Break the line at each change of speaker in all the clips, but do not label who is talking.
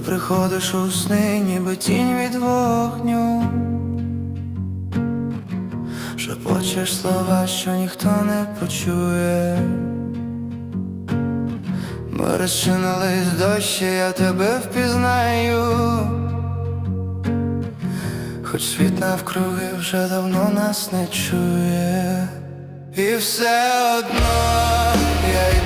приходиш у сни, ніби тінь від вогню. Шепочеш слова, що ніхто не почує. Ми розчинились дощі, я тебе впізнаю. Хоч світ навкруги вже давно нас не чує. І все одно я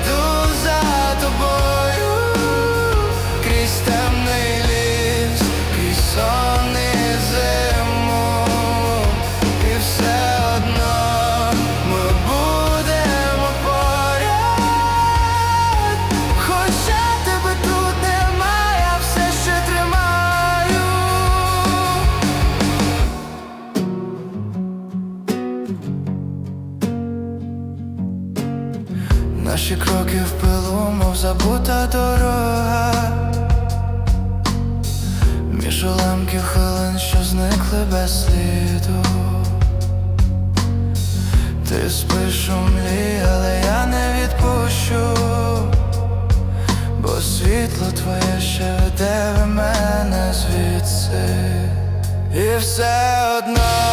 Наші кроки в пилу, мов забута дорога. Між уламків хвилин, що зникли без сліду. Ти спиш у млі, але я не відпущу, бо світло твоє ще веде в мене звідси. І все одно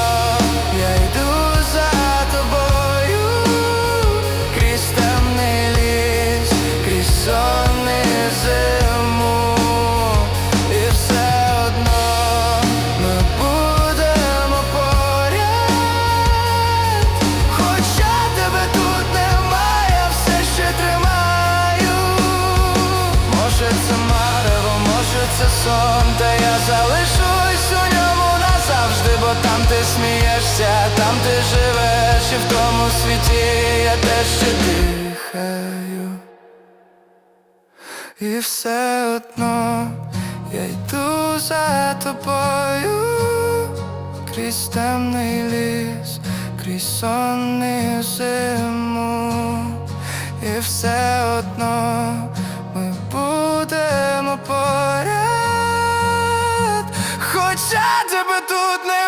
може сон, та я залишусь у ньому назавжди, бо там ти смієшся, там ти живеш, і в тому світі я теж ще дихаю. І все одно я йду за тобою крізь темний ліс, крізь сон і зиму, і все одно тебе тут немає.